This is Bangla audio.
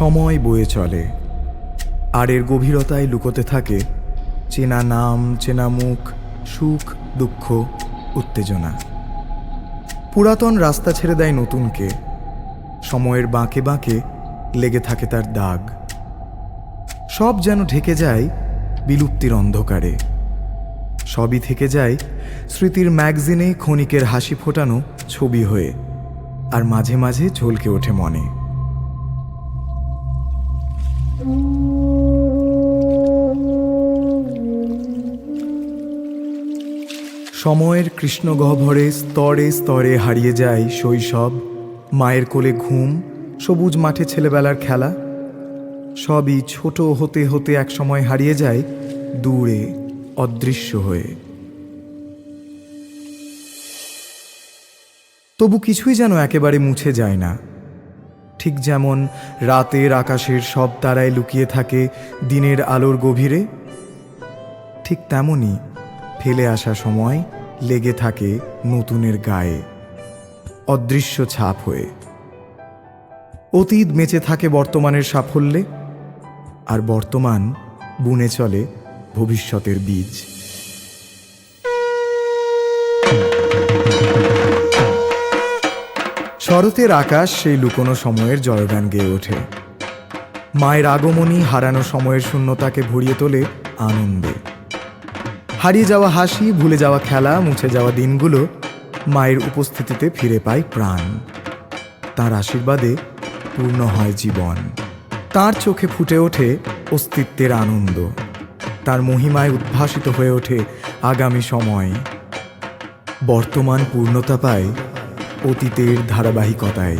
সময় বয়ে চলে। আর এর গভীরতায় লুকোতে থাকে চেনা নাম, চেনা মুখ, সুখ, দুঃখ, উত্তেজনা। পুরাতন রাস্তা ছেড়ে দেয় নতুনকে। সময়ের বাঁকে বাঁকে লেগে থাকে তার দাগ। সব যেন ঢেকে যায় বিলুপ্তির অন্ধকারে। সবই থেকে যায় স্মৃতির ম্যাগজিনে ক্ষণিকের হাসি ফোটানো ছবি হয়ে। আর মাঝে মাঝে ঝলকে ওঠে মনে। সময়ের কৃষ্ণগহ্বরে স্তরে স্তরে হারিয়ে যায় শৈশব, মায়ের কোলে ঘুম, সবুজ মাঠে ছেলেবেলার খেলা। সবই ছোট হতে হতে একসময় হারিয়ে যায় দূরে, অদৃশ্য হয়ে। তবু কিছুই যেন একেবারে মুছে যায় না। ঠিক যেমন রাতের আকাশের সব তারায় লুকিয়ে থাকে দিনের আলোর গভীরে, ঠিক তেমনই ফেলে আসা সময় লেগে থাকে নতুনের গায়ে, অদৃশ্য ছাপ হয়ে। অতীত বেঁচে থাকে বর্তমানের সাফল্যে, আর বর্তমান বুনে চলে ভবিষ্যতের বীজ। শরতের আকাশ সেই লুকোনো সময়ের জয়গান গেয়ে ওঠে। মায়ের আগমনী হারানো সময়ের শূন্যতাকে ভরিয়ে তোলে আনন্দে। হারিয়ে যাওয়া হাসি, ভুলে যাওয়া খেলা, মুছে যাওয়া দিনগুলো মায়ের উপস্থিতিতে ফিরে পায় প্রাণ। তার আশীর্বাদে পূর্ণ হয় জীবন। তার চোখে ফুটে ওঠে অস্তিত্বের আনন্দ। তার মহিমায় উদ্ভাসিত হয়ে ওঠে আগামী সময়। বর্তমান পূর্ণতা পায় অতীতের ধারাবাহিকতায়।